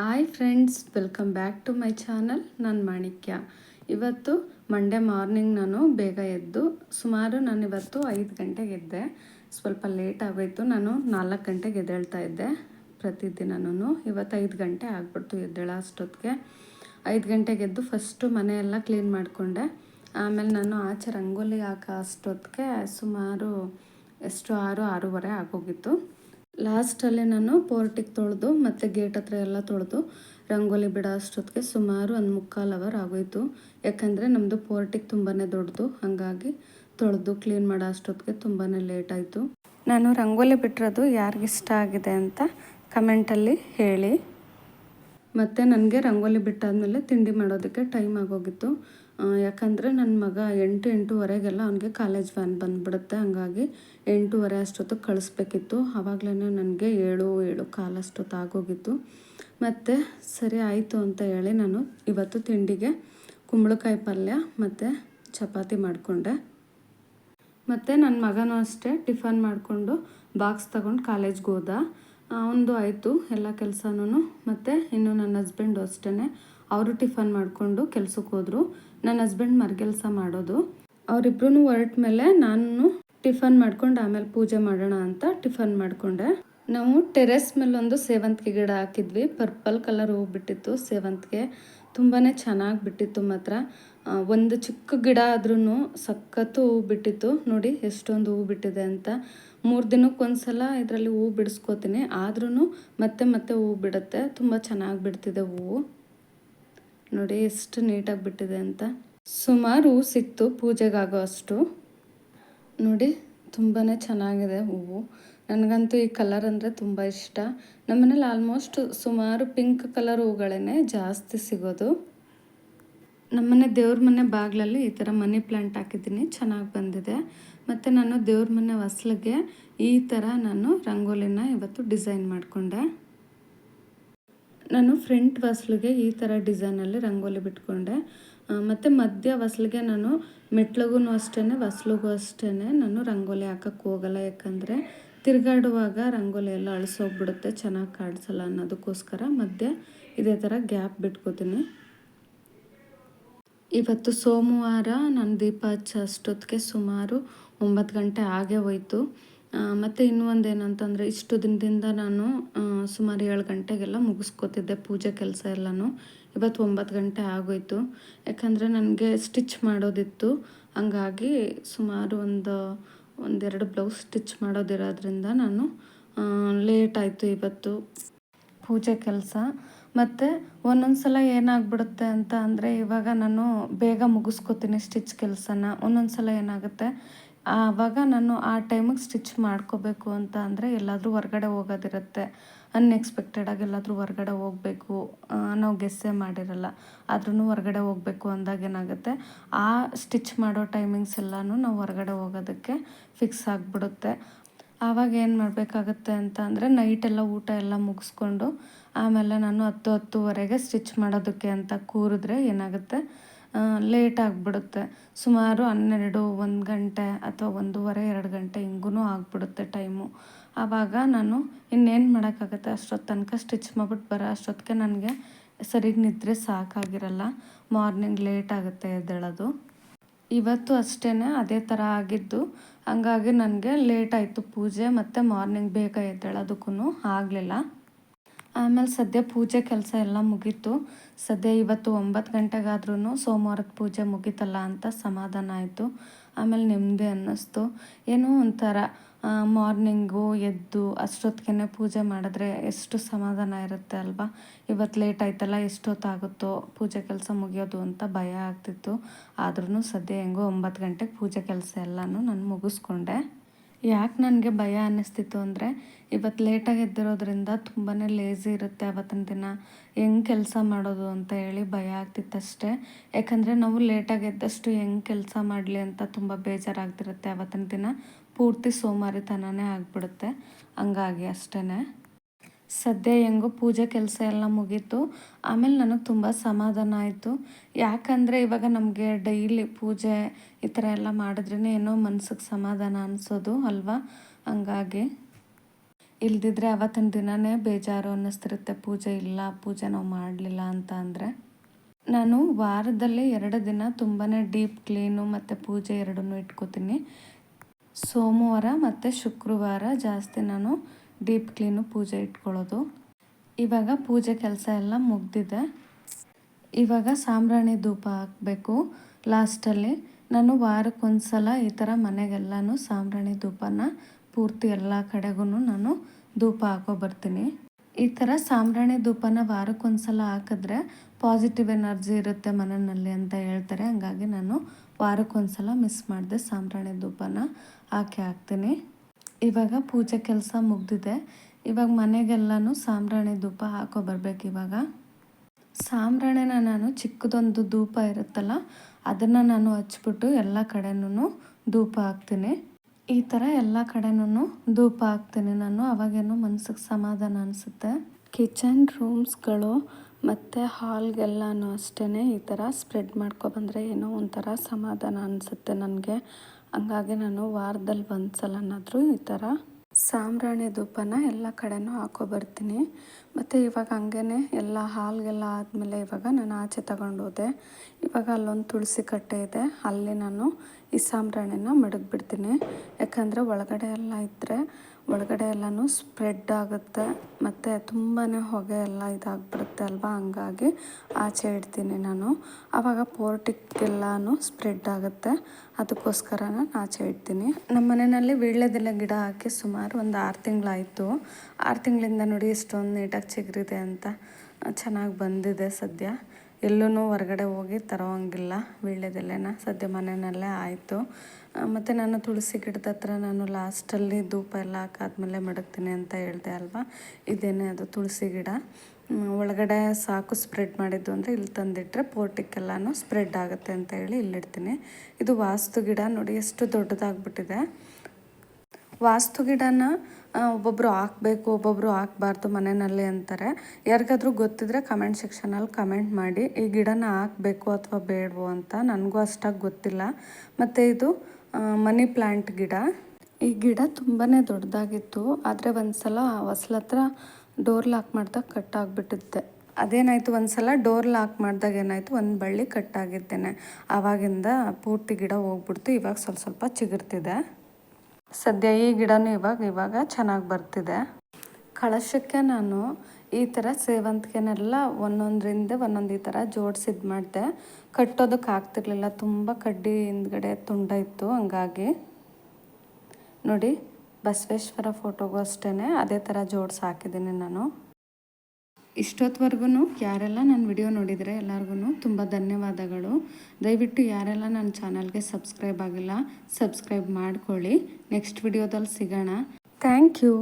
Hi friends welcome back to my channel ನಾನು ಮಾಣಿಕ್ಯ. ಇವತ್ತು Monday morning ನಾನು ಬೇಗ ಎದ್ದು, ಸುಮಾರು ನಾನು ಇವತ್ತು ಐದು ಗಂಟೆಗೆ ಎದ್ದೆ. ಸ್ವಲ್ಪ ಲೇಟ್ ಆಗೋಯಿತು, ನಾನು ನಾಲ್ಕು ಗಂಟೆಗೆ ಎದ್ದೇಳ್ತಾ ಇದ್ದೆ ಪ್ರತಿದಿನನೂ ಇವತ್ತು ಐದು ಗಂಟೆ ಆಗ್ಬಿಡ್ತು ಎದ್ದೇಳ ಅಷ್ಟೊತ್ತಿಗೆ. ಐದು ಗಂಟೆಗೆ ಎದ್ದು ಫಸ್ಟು ಮನೆಯೆಲ್ಲ ಕ್ಲೀನ್ ಮಾಡಿಕೊಂಡೆ. ಆಮೇಲೆ ನಾನು ಆಚೆ ರಂಗೋಲಿ ಹಾಕೋ ಅಷ್ಟೊತ್ತಿಗೆ ಸುಮಾರು ಎಷ್ಟು ಆರು, ಆರೂವರೆ ಆಗೋಗಿತ್ತು. ಲಾಸ್ಟಲ್ಲಿ ನಾನು ಪೋರ್ಟಿಗೆ ತೊಳೆದು ಮತ್ತು ಗೇಟ್ ಹತ್ರ ಎಲ್ಲ ತೊಳೆದು ರಂಗೋಲಿ ಬಿಡೋ ಅಷ್ಟೊತ್ತಿಗೆ ಸುಮಾರು ಒಂದು ಮುಕ್ಕಾಲು ಅವರ್ ಆಗೋಯಿತು. ಯಾಕಂದರೆ ನಮ್ಮದು ಪೋರ್ಟಿಗೆ ತುಂಬಾ ದೊಡ್ಡದು, ಹಾಗಾಗಿ ತೊಳೆದು ಕ್ಲೀನ್ ಮಾಡೋ ಅಷ್ಟೊತ್ತಿಗೆ ತುಂಬಾ ಲೇಟ್ ಆಯಿತು. ನಾನು ರಂಗೋಲಿ ಬಿಟ್ಟಿರೋದು ಯಾರಿಗಿಷ್ಟ ಆಗಿದೆ ಅಂತ ಕಮೆಂಟಲ್ಲಿ ಹೇಳಿ. ಮತ್ತು ನನಗೆ ರಂಗೋಲಿ ಬಿಟ್ಟಾದಮೇಲೆ ತಿಂಡಿ ಮಾಡೋದಕ್ಕೆ ಟೈಮ್ ಆಗೋಗಿತ್ತು. ಯಾಕಂದರೆ ನನ್ನ ಮಗ ಎಂಟು ಎಂಟೂವರೆಗೆಲ್ಲ ಅವನಿಗೆ ಕಾಲೇಜ್ ವ್ಯಾನ್ ಬಂದುಬಿಡುತ್ತೆ. ಹಂಗಾಗಿ ಎಂಟೂವರೆ ಅಷ್ಟೊತ್ತಿಗೆ ಕಳಿಸ್ಬೇಕಿತ್ತು. ಆವಾಗಲೇ ನನಗೆ ಏಳು ಏಳು ಕಾಲಷ್ಟೊತ್ತು ಆಗೋಗಿತ್ತು. ಮತ್ತು ಸರಿ ಆಯಿತು ಅಂತ ಹೇಳಿ ನಾನು ಇವತ್ತು ತಿಂಡಿಗೆ ಕುಂಬಳಕಾಯಿ ಪಲ್ಯ ಮತ್ತು ಚಪಾತಿ ಮಾಡಿಕೊಂಡೆ. ಮತ್ತು ನನ್ನ ಮಗನೂ ಅಷ್ಟೇ ಟಿಫನ್ ಮಾಡಿಕೊಂಡು ಬಾಕ್ಸ್ ತಗೊಂಡು ಕಾಲೇಜ್ಗೆ ಹೋದ. ಅವನದು ಆಯಿತು ಎಲ್ಲ ಕೆಲಸನೂ ಮತ್ತು ಇನ್ನು ನನ್ನ ಹಸ್ಬೆಂಡು ಅಷ್ಟೇ ಅವರು ಟಿಫನ್ ಮಾಡಿಕೊಂಡು ಕೆಲ್ಸಕ್ಕೆ ಹೋದರು. ನನ್ನ ಹಸ್ಬೆಂಡ್ ಕೆಲಸ ಮಾಡೋದು. ಅವರಿಬ್ರು ಹೊರಟ ಮೇಲೆ ನಾನು ಟಿಫನ್ ಮಾಡ್ಕೊಂಡು ಆಮೇಲೆ ಪೂಜೆ ಮಾಡೋಣ ಅಂತ ಟಿಫನ್ ಮಾಡಿಕೊಂಡೆ. ನಾವು ಟೆರೆಸ್ ಮೇಲೆ ಒಂದು ಸೇವಂತಿಗೆ ಗಿಡ ಹಾಕಿದ್ವಿ. ಪರ್ಪಲ್ ಕಲರ್ ಹೂವು ಬಿಟ್ಟಿತ್ತು ಸೇವಂತಿಗೆ. ತುಂಬಾ ಚೆನ್ನಾಗಿ ಬಿಟ್ಟಿತ್ತು ಮಾತ್ರ. ಒಂದು ಚಿಕ್ಕ ಗಿಡ ಆದ್ರೂ ಸಖತ್ತು ಹೂ ಬಿಟ್ಟಿತ್ತು ನೋಡಿ ಎಷ್ಟೊಂದು ಹೂ ಬಿಟ್ಟಿದೆ ಅಂತ. ಮೂರು ದಿನಕ್ಕೆ ಒಂದ್ಸಲ ಇದರಲ್ಲಿ ಹೂ ಬಿಡಿಸ್ಕೋತೀನಿ. ಆದ್ರೂ ಮತ್ತೆ ಮತ್ತೆ ಹೂ ಬಿಡುತ್ತೆ. ತುಂಬ ಚೆನ್ನಾಗಿ ಬಿಡ್ತಿದೆ ಹೂವು. ನೋಡಿ ಎಷ್ಟು ನೀಟಾಗಿ ಬಿಟ್ಟಿದೆ ಅಂತ. ಸುಮಾರು ಹೂ ಸಿಕ್ತು ಪೂಜೆಗಾಗೋ ಅಷ್ಟು. ನೋಡಿ ತುಂಬಾ ಚೆನ್ನಾಗಿದೆ ಹೂವು. ನನಗಂತೂ ಈ ಕಲರ್ ಅಂದರೆ ತುಂಬ ಇಷ್ಟ. ನಮ್ಮನೇಲಿ ಆಲ್ಮೋಸ್ಟ್ ಸುಮಾರು ಪಿಂಕ್ ಕಲರ್ ಹೂಗಳೇ ಜಾಸ್ತಿ ಸಿಗೋದು. ನಮ್ಮನೆ ದೇವ್ರ ಮನೆ ಬಾಗಿಲಲ್ಲಿ ಈ ಥರ ಮನಿ ಪ್ಲ್ಯಾಂಟ್ ಹಾಕಿದ್ದೀನಿ, ಚೆನ್ನಾಗಿ ಬಂದಿದೆ. ಮತ್ತು ನಾನು ದೇವ್ರ ಮನೆ ಹೊಸ್ಲಿಗೆ ಈ ಥರ ನಾನು ರಂಗೋಲಿನ ಇವತ್ತು ಡಿಸೈನ್ ಮಾಡಿಕೊಂಡೆ. ನಾನು ಫ್ರಂಟ್ ಹೊಸ್ಲಿಗೆ ಈ ಥರ ಡಿಸೈನಲ್ಲಿ ರಂಗೋಲಿ ಬಿಟ್ಕೊಂಡೆ. ಮತ್ತು ಮಧ್ಯ ಹೊಸ್ಲಿಗೆ ನಾನು ಮೆಟ್ಲಿಗೂ ಅಷ್ಟೇ ಹೊಸ್ಲಿಗೂ ಅಷ್ಟೇ ನಾನು ರಂಗೋಲಿ ಹಾಕೋಕ್ಕೋಗಲ್ಲ ಹೋಗಲ್ಲ. ಯಾಕಂದರೆ ತಿರುಗಾಡುವಾಗ ರಂಗೋಲಿ ಎಲ್ಲ ಅಳಿಸೋಗ್ಬಿಡುತ್ತೆ, ಚೆನ್ನಾಗಿ ಕಾಣಿಸಲ್ಲ ಅನ್ನೋದಕ್ಕೋಸ್ಕರ. ಮಧ್ಯೆ ಇದೇ ಥರ ಗ್ಯಾಪ್ ಬಿಟ್ಕೋತೀನಿ. ಇವತ್ತು ಸೋಮವಾರ ನಾನು ದೀಪ ಹಚ್ಚ ಅಷ್ಟೊತ್ತಿಗೆ ಸುಮಾರು ಒಂಬತ್ತು ಗಂಟೆ ಆಗೇ ಹೋಯ್ತು. ಮತ್ತು ಇನ್ನೂ ಒಂದು ಏನಂತಂದರೆ ಇಷ್ಟು ದಿನದಿಂದ ನಾನು ಸುಮಾರು ಏಳು ಗಂಟೆಗೆಲ್ಲ ಮುಗಿಸ್ಕೋತಿದ್ದೆ ಪೂಜೆ ಕೆಲಸ ಎಲ್ಲನೂ. ಇವತ್ತು ಒಂಬತ್ತು ಗಂಟೆ ಆಗೋಯ್ತು. ಯಾಕಂದರೆ ನನಗೆ ಸ್ಟಿಚ್ ಮಾಡೋದಿತ್ತು. ಹಂಗಾಗಿ ಸುಮಾರು ಒಂದು ಒಂದೆರಡು ಬ್ಲೌಸ್ ಸ್ಟಿಚ್ ಮಾಡೋದಿರೋದ್ರಿಂದ ನಾನು ಲೇಟ್ ಆಯಿತು ಇವತ್ತು. ಪೂಜೆ ಕೆಲಸ. ಮತ್ತು ಒಂದೊಂದು ಸಲ ಏನಾಗ್ಬಿಡುತ್ತೆ ಅಂತ ಅಂದರೆ ಇವಾಗ ನಾನು ಬೇಗ ಮುಗಿಸ್ಕೊತೀನಿ ಸ್ಟಿಚ್ ಕೆಲಸನ. ಒಂದೊಂದು ಸಲ ಏನಾಗುತ್ತೆ ಆವಾಗ ನಾನು ಆ ಟೈಮಿಗೆ ಸ್ಟಿಚ್ ಮಾಡ್ಕೋಬೇಕು ಅಂತ ಅಂದರೆ ಎಲ್ಲಾದರೂ ಹೊರ್ಗಡೆ ಹೋಗೋದಿರುತ್ತೆ. ಅನ್ಎಕ್ಸ್ಪೆಕ್ಟೆಡಾಗಿ ಎಲ್ಲಾದರೂ ಹೊರ್ಗಡೆ ಹೋಗಬೇಕು ನಾವು ಗೆಸ್ಸೇ ಮಾಡಿರಲ್ಲ ಆದ್ರೂ ಹೊರಗಡೆ ಹೋಗಬೇಕು ಅಂದಾಗ ಏನಾಗುತ್ತೆ, ಆ ಸ್ಟಿಚ್ ಮಾಡೋ ಟೈಮಿಂಗ್ಸ್ ಎಲ್ಲನೂ ನಾವು ಹೊರಗಡೆ ಹೋಗೋದಕ್ಕೆ ಫಿಕ್ಸ್ ಆಗಿಬಿಡುತ್ತೆ. ಆವಾಗ ಏನು ಮಾಡಬೇಕಾಗತ್ತೆ ಅಂತ ಅಂದರೆ ನೈಟೆಲ್ಲ ಊಟ ಎಲ್ಲ ಮುಗಿಸ್ಕೊಂಡು, ಆಮೇಲೆ ನಾನು ಹತ್ತು ಹತ್ತುವರೆಗೆ ಸ್ಟಿಚ್ ಮಾಡೋದಕ್ಕೆ ಅಂತ ಕೂರಿದ್ರೆ ಏನಾಗುತ್ತೆ ಲೇಟ್ ಆಗಿಬಿಡುತ್ತೆ. ಸುಮಾರು ಹನ್ನೆರಡು, ಒಂದು ಗಂಟೆ ಅಥವಾ ಒಂದೂವರೆ, ಎರಡು ಗಂಟೆ ಹಿಂಗೂ ಆಗಿಬಿಡುತ್ತೆ ಟೈಮು ಆವಾಗ ನಾನು ಇನ್ನೇನು ಮಾಡೋಕ್ಕಾಗತ್ತೆ? ಅಷ್ಟೊತ್ತು ತನಕ ಸ್ಟಿಚ್ ಮಾಡ್ಬಿಟ್ಟು ಬರೋ. ಅಷ್ಟೊತ್ತಿಗೆ ನನಗೆ ಸರಿಗೆ ನಿದ್ರೆ ಸಾಕಾಗಿರಲ್ಲ. ಮಾರ್ನಿಂಗ್ ಲೇಟ್ ಆಗುತ್ತೆ ಎದ್ದೇಳೋದು. ಇವತ್ತು ಅಷ್ಟೇ ಅದೇ ಥರ ಆಗಿದ್ದು. ಹಂಗಾಗಿ ನನಗೆ ಲೇಟ್ ಆಯಿತು ಪೂಜೆ ಮತ್ತು ಮಾರ್ನಿಂಗ್ ಬೇಗ ಎದ್ದೇಳೋದಕ್ಕೂ ಆಗಲಿಲ್ಲ. ಆಮೇಲೆ ಸದ್ಯ ಪೂಜೆ ಕೆಲಸ ಎಲ್ಲ ಮುಗೀತು. ಸದ್ಯ ಇವತ್ತು ಒಂಬತ್ತು ಗಂಟೆಗಾದ್ರೂ ಸೋಮವಾರದ ಪೂಜೆ ಮುಗೀತಲ್ಲ ಅಂತ ಸಮಾಧಾನ ಆಯಿತು. ಆಮೇಲೆ ನೆಮ್ಮದಿ ಅನ್ನಿಸ್ತು. ಏನೋ ಒಂಥರ ಮಾರ್ನಿಂಗು ಎದ್ದು ಅಷ್ಟೊತ್ತಿಗೆ ಪೂಜೆ ಮಾಡಿದ್ರೆ ಎಷ್ಟು ಸಮಾಧಾನ ಇರುತ್ತೆ ಅಲ್ವಾ? ಇವತ್ತು ಲೇಟ್ ಆಯ್ತಲ್ಲ, ಎಷ್ಟೊತ್ತಾಗುತ್ತೋ ಪೂಜೆ ಕೆಲಸ ಮುಗಿಯೋದು ಅಂತ ಭಯ ಆಗ್ತಿತ್ತು. ಆದ್ರೂ ಸದ್ಯ ಹೆಂಗೋ ಒಂಬತ್ತು ಗಂಟೆಗೆ ಪೂಜೆ ಕೆಲಸ ಎಲ್ಲನೂ ನಾನು ಮುಗಿಸ್ಕೊಂಡೆ. ಯಾಕೆ ನನಗೆ ಭಯ ಅನ್ನಿಸ್ತಿತ್ತು ಅಂದರೆ ಇವತ್ತು ಲೇಟಾಗಿ ಎದ್ದಿರೋದ್ರಿಂದ ತುಂಬಾ ಲೇಝಿ ಇರುತ್ತೆ ಅವತ್ತಿನ ದಿನ. ಹೆಂಗೆ ಕೆಲಸ ಮಾಡೋದು ಅಂತ ಹೇಳಿ ಭಯ ಆಗ್ತಿತ್ತು ಅಷ್ಟೇ ಯಾಕಂದರೆ ನಾವು ಲೇಟಾಗಿ ಎದ್ದಷ್ಟು ಹೆಂಗೆ ಕೆಲಸ ಮಾಡಲಿ ಅಂತ ತುಂಬ ಬೇಜಾರಾಗ್ತಿರುತ್ತೆ ಅವತ್ತಿನ ದಿನ. ಪೂರ್ತಿ ಸೋಮಾರಿತನನೇ ಆಗಿಬಿಡುತ್ತೆ. ಹಂಗಾಗಿ ಅಷ್ಟೇ ಸದ್ಯ ಹೆಂಗೋ ಪೂಜೆ ಕೆಲಸ ಎಲ್ಲ ಮುಗೀತು. ಆಮೇಲೆ ನನಗೆ ತುಂಬ ಸಮಾಧಾನ ಆಯಿತು. ಯಾಕಂದರೆ ಇವಾಗ ನಮಗೆ ಡೈಲಿ ಪೂಜೆ ಈ ಥರ ಎಲ್ಲ ಮಾಡಿದ್ರೇ ಏನೋ ಮನ್ಸಿಗೆ ಸಮಾಧಾನ ಅನಿಸೋದು ಅಲ್ವಾ? ಹಂಗಾಗಿ ಇಲ್ದಿದ್ರೆ ಅವತ್ತಿನ ದಿನವೇ ಬೇಜಾರು ಅನ್ನಿಸ್ತಿರುತ್ತೆ. ಪೂಜೆ ಇಲ್ಲ, ಪೂಜೆ ನಾವು ಮಾಡಲಿಲ್ಲ ಅಂತ ಅಂದರೆ. ನಾನು ವಾರದಲ್ಲಿ ಎರಡು ದಿನ ತುಂಬಾ ಡೀಪ್ ಕ್ಲೀನು ಮತ್ತು ಪೂಜೆ ಎರಡನ್ನೂ ಇಟ್ಕೋತೀನಿ. ಸೋಮವಾರ ಮತ್ತು ಶುಕ್ರವಾರ ಜಾಸ್ತಿ ನಾನು ಡೀಪ್ ಕ್ಲೀನು ಪೂಜೆ ಇಟ್ಕೊಳ್ಳೋದು. ಇವಾಗ ಪೂಜೆ ಕೆಲಸ ಎಲ್ಲ ಮುಗ್ದಿದೆ. ಇವಾಗ ಸಾಂಬ್ರಾಣಿ ಧೂಪ ಹಾಕಬೇಕು. ಲಾಸ್ಟಲ್ಲಿ ನಾನು ವಾರಕ್ಕೊಂದ್ಸಲ ಈ ಥರ ಮನೆಗೆಲ್ಲನೂ ಸಾಂಬ್ರಾಣಿ ಧೂಪನ ಪೂರ್ತಿ ಎಲ್ಲ ಕಡೆಗೂ ನಾನು ಧೂಪ ಹಾಕೋ ಬರ್ತೀನಿ. ಈ ಥರ ಸಾಂಬ್ರಾಣಿ ಧೂಪನ ವಾರಕ್ಕೊಂದ್ಸಲ ಹಾಕಿದ್ರೆ ಪಾಸಿಟಿವ್ ಎನರ್ಜಿ ಇರುತ್ತೆ ಮನೆಯಲ್ಲಿ ಅಂತ ಹೇಳ್ತಾರೆ. ಹಂಗಾಗಿ ನಾನು ವಾರಕ್ಕೊಂದ್ಸಲ ಮಿಸ್ ಮಾಡಿದೆ ಸಾಂಬ್ರಾಣಿ ಧೂಪನ ಹಾಕಿ ಹಾಕ್ತೀನಿ. ಇವಾಗ ಪೂಜೆ ಕೆಲಸ ಮುಗ್ದಿದೆ. ಇವಾಗ ಮನೆಗೆಲ್ಲನೂ ಸಾಂಬ್ರಾಣಿ ಧೂಪ ಹಾಕೋ ಬರ್ಬೇಕು ಇವಾಗ. ಸಾಂಬ್ರಾಣಿನ ನಾನು ಚಿಕ್ಕದೊಂದು ಧೂಪ ಇರುತ್ತಲ್ಲ, ಅದನ್ನು ನಾನು ಹಚ್ಬಿಟ್ಟು ಎಲ್ಲ ಕಡೆನೂ ಧೂಪ ಹಾಕ್ತೀನಿ. ಈ ಥರ ಎಲ್ಲ ಕಡೆನೂ ಧೂಪ ಹಾಕ್ತೀನಿ ನಾನು, ಅವಾಗೇನು ಮನಸ್ಸಿಗೆ ಸಮಾಧಾನ ಅನಿಸುತ್ತೆ. ಕಿಚನ್ ರೂಮ್ಸ್ಗಳು ಮತ್ತು ಹಾಲ್ಗೆಲ್ಲನೂ ಅಷ್ಟೇ ಈ ಥರ ಸ್ಪ್ರೆಡ್ ಮಾಡ್ಕೊಬಂದರೆ ಏನೋ ಒಂಥರ ಸಮಾಧಾನ ಅನಿಸುತ್ತೆ ನನಗೆ. ಹಂಗಾಗಿ ನಾನು ವಾರದಲ್ಲಿ ಒಂದು ಸಲನಾದರೂ ಈ ಥರ ಸಾಂಬ್ರಾಣಿ ಧೂಪನ ಎಲ್ಲ ಕಡೆನೂ ಹಾಕೊಬರ್ತೀನಿ. ಮತ್ತು ಇವಾಗ ಹಂಗೇ ಎಲ್ಲ ಹಾಲ್ಗೆಲ್ಲ ಆದಮೇಲೆ ಇವಾಗ ನಾನು ಆಚೆ ತಗೊಂಡೋದೆ. ಇವಾಗ ಅಲ್ಲೊಂದು ತುಳಸಿ ಕಟ್ಟೆ ಇದೆ. ಅಲ್ಲಿ ನಾನು ಈ ಸಾಂಬ್ರಾಣಿನ ಮಡಗಿಬಿಡ್ತೀನಿ. ಯಾಕಂದರೆ ಒಳಗಡೆ ಎಲ್ಲ ಇದ್ದರೆ ಒಳಗಡೆ ಎಲ್ಲನೂ ಸ್ಪ್ರೆಡ್ ಆಗುತ್ತೆ. ಮತ್ತು ತುಂಬಾ ಹೊಗೆ ಎಲ್ಲ ಇದಾಗ್ಬಿಡುತ್ತೆ ಅಲ್ವಾ? ಹಂಗಾಗಿ ಆಚೆ ಇಡ್ತೀನಿ ನಾನು. ಆವಾಗ ಪೋರ್ಟಿಕ್ಕೆಲ್ಲನೂ ಸ್ಪ್ರೆಡ್ ಆಗುತ್ತೆ. ಅದಕ್ಕೋಸ್ಕರ ನಾನು ಆಚೆ ಇಡ್ತೀನಿ. ನಮ್ಮ ಮನೆಯಲ್ಲಿ ವೀಳ್ಯದೆಲ್ಲ ಗಿಡ ಹಾಕಿ ಸುಮಾರು ಒಂದು ಆರು ತಿಂಗಳಾಯಿತು. ಆರು ತಿಂಗಳಿಂದ ನೋಡಿ ಇಷ್ಟೊಂದು ನೀಟಾಗಿ ಚಿಗುರಿದೆ ಅಂತ. ಚೆನ್ನಾಗಿ ಬಂದಿದೆ ಸದ್ಯ. ಎಲ್ಲೂ ಹೊರಗಡೆ ಹೋಗಿ ತರೋಂಗಿಲ್ಲ, ವೀಳ್ಯದೆಲೆನ, ಸದ್ಯ ಮನೆಯಲ್ಲೇ ಆಯಿತು. ಮತ್ತು ನಾನು ತುಳಸಿ ಗಿಡದ ಹತ್ರ ನಾನು ಲಾಸ್ಟಲ್ಲಿ ಧೂಪ ಎಲ್ಲ ಹಾಕಾದ್ಮೇಲೆ ಮಡಗ್ತೀನಿ ಅಂತ ಹೇಳಿದೆ ಅಲ್ವಾ? ಇದೇನೇ ಅದು ತುಳಸಿ ಗಿಡ. ಒಳಗಡೆ ಸಾಕು ಸ್ಪ್ರೆಡ್ ಮಾಡಿದ್ದು ಅಂದರೆ ಇಲ್ಲಿ ತಂದಿಟ್ಟರೆ ಪೋರ್ಟಿಕ್ಕೆಲ್ಲನೂ ಸ್ಪ್ರೆಡ್ ಆಗುತ್ತೆ ಅಂತ ಹೇಳಿ ಇಲ್ಲಿಡ್ತೀನಿ. ಇದು ವಾಸ್ತು ಗಿಡ ನೋಡಿ, ಎಷ್ಟು ದೊಡ್ಡದಾಗ್ಬಿಟ್ಟಿದೆ. ವಾಸ್ತು ಗಿಡನ ಒಬ್ಬೊಬ್ಬರು ಹಾಕ್ಬೇಕು ಒಬ್ಬೊಬ್ಬರು ಹಾಕ್ಬಾರ್ದು ಮನೆಯಲ್ಲಿ ಅಂತಾರೆ. ಯಾರಿಗಾದ್ರೂ ಗೊತ್ತಿದ್ರೆ ಕಮೆಂಟ್ ಸೆಕ್ಷನಲ್ಲಿ ಕಮೆಂಟ್ ಮಾಡಿ, ಈ ಗಿಡನ ಹಾಕಬೇಕು ಅಥವಾ ಬೇಡವೋ ಅಂತ ನನಗೂ ಅಷ್ಟಾಗಿ ಗೊತ್ತಿಲ್ಲ. ಮತ್ತು ಇದು ಮನಿ ಪ್ಲ್ಯಾಂಟ್ ಗಿಡ. ಈ ಗಿಡ ತುಂಬಾ ದೊಡ್ಡದಾಗಿತ್ತು, ಆದರೆ ಒಂದು ಸಲ ಹತ್ರ ಡೋರ್ ಲಾಕ್ ಮಾಡಿದಾಗ ಕಟ್ ಅದೇನಾಯಿತು ಒಂದು ಸಲ ಡೋರ್ ಲಾಕ್ ಮಾಡಿದಾಗ ಏನಾಯಿತು, ಒಂದು ಬಳ್ಳಿ ಕಟ್ಟಾಗಿದ್ದೇನೆ. ಆವಾಗಿಂದ ಪೂರ್ತಿ ಗಿಡ ಹೋಗ್ಬಿಡ್ತು, ಇವಾಗ ಸ್ವಲ್ಪ ಸ್ವಲ್ಪ ಚಿಗುರ್ತಿದೆ. ಸದ್ಯ ಈ ಗಿಡನೂ ಇವಾಗ ಇವಾಗ ಚೆನ್ನಾಗಿ ಬರ್ತಿದೆ. ಕಳಶಕ್ಕೆ ನಾನು ಈ ಥರ ಸೇವಂತಿಗೆನೆಲ್ಲ ಒಂದೊಂದರಿಂದ ಒಂದೊಂದು ಈ ಥರ ಜೋಡಿಸಿದ್ದು ಮಾಡಿದೆ. ಕಟ್ಟೋದಕ್ಕೆ ಆಗ್ತಿರ್ಲಿಲ್ಲ, ತುಂಬ ಕಡ್ಡಿ ಹಿಂದ್ಗಡೆ ತುಂಡ ಇತ್ತು ಹಂಗಾಗಿ. ನೋಡಿ, ಬಸವೇಶ್ವರ ಫೋಟೋಗೂ ಅಷ್ಟೇ ಅದೇ ಥರ ಜೋಡಿಸಿ ಹಾಕಿದ್ದೀನಿ ನಾನು. ಇಷ್ಟೊತ್ತವರೆಗೂ ಯಾರೆಲ್ಲ ನನ್ನ ವಿಡಿಯೋ ನೋಡಿದರೆ ಎಲ್ಲರಿಗೂ ತುಂಬ ಧನ್ಯವಾದಗಳು. ದಯವಿಟ್ಟು ಯಾರೆಲ್ಲ ನನ್ನ ಚಾನಲ್ಗೆ ಸಬ್ಸ್ಕ್ರೈಬ್ ಆಗಿಲ್ಲ, ಸಬ್ಸ್ಕ್ರೈಬ್ ಮಾಡ್ಕೊಳ್ಳಿ. ನೆಕ್ಸ್ಟ್ ವಿಡಿಯೋದಲ್ಲಿ ಸಿಗೋಣ. Thank you.